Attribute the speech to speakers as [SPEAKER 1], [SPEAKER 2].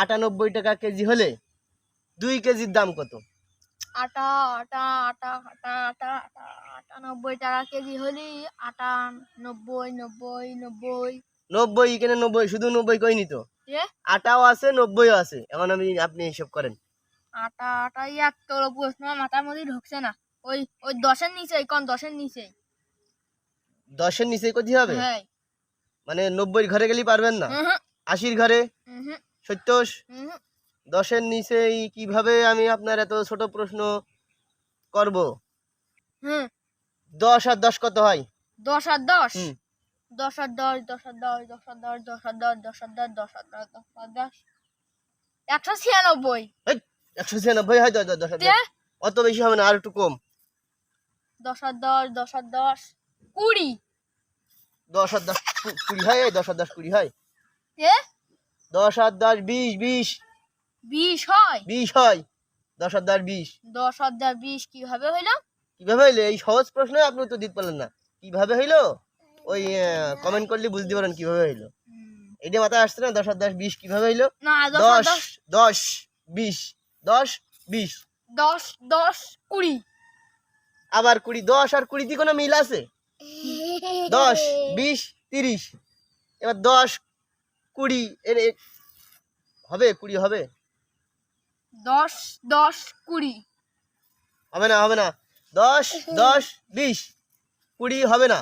[SPEAKER 1] আটানব্বই টাকা কেজি হলে দুই কেজির দাম কত?
[SPEAKER 2] আটা আটা আটা আটা আটা আটা আটানব্বই টাকা কেজি হলি আটা নব্বই নব্বই নব্বই।
[SPEAKER 1] নব্বই এখানে নব্বই শুধু নব্বই কইনি তো? আটাও আছে নব্বইও আছে। এখন আমি আপনি হিসাব করেন।
[SPEAKER 2] আটা আটা এক তোর প্রশ্ন মাথার মধ্যে ঢুকছে না। ওই ওই দশের নিচেই কোন দশের নিচেই?
[SPEAKER 1] দশের নিচে কতি হবে?
[SPEAKER 2] হ্যাঁ।
[SPEAKER 1] মানে নব্বই ঘরে গেলেই পারবেন না? আশির ঘরে?
[SPEAKER 2] উহুম।
[SPEAKER 1] দশের নিচেই কীভাবে আমি আপনার এত ছোট প্রশ্ন করব
[SPEAKER 2] হুম
[SPEAKER 1] দশ আর দশ কত হয়
[SPEAKER 2] দশ আর দশ দশ আর দশ দশ আর দশ দশ আর দশ দশ আর দশ দশ আর দশ দশ আর দশ দশ আর দশ একশো ছিয়ানব্বই
[SPEAKER 1] একশো ছিয়ানব্বই হয় দশ দশ। অত বেশি হবে না আর একটু কম
[SPEAKER 2] দশ আর দশ দশ আর দশ কুড়ি
[SPEAKER 1] দশ আর দশ কুড়ি হয় দশ আর দশ কুড়ি হয়
[SPEAKER 2] তে
[SPEAKER 1] দশ আর দশ বিশ বিশ।
[SPEAKER 2] বিশ হয়?
[SPEAKER 1] বিশ হয়। দশ আর দশ বিশ।
[SPEAKER 2] দশ আর দশ বিশ কীভাবে হইল?
[SPEAKER 1] কীভাবে হইল? এই সহজ প্রশ্ন আপনি তো দিতে পারলেন না। কীভাবে হইল? ওই কমেন্ট করলে বুঝতে পারেন কীভাবে হইল। এটা মাথায় আসছে না? দশ আর দশ বিশ কীভাবে হইল?
[SPEAKER 2] না দশ
[SPEAKER 1] দশ
[SPEAKER 2] দশ।
[SPEAKER 1] দশ বিশ। দশ বিশ।
[SPEAKER 2] দশ দশ কুড়ি।
[SPEAKER 1] আবার কুড়ি দশ আর কুড়িতে কোনো মিল আছে? দশ বিশ তিরিশ। এবার দশ কুড়ি এর হবে কুড়ি হবে?
[SPEAKER 2] দশ দশ কুড়ি।
[SPEAKER 1] হবে না হবে না। দশ দশ বিশ। কুড়ি হবে না।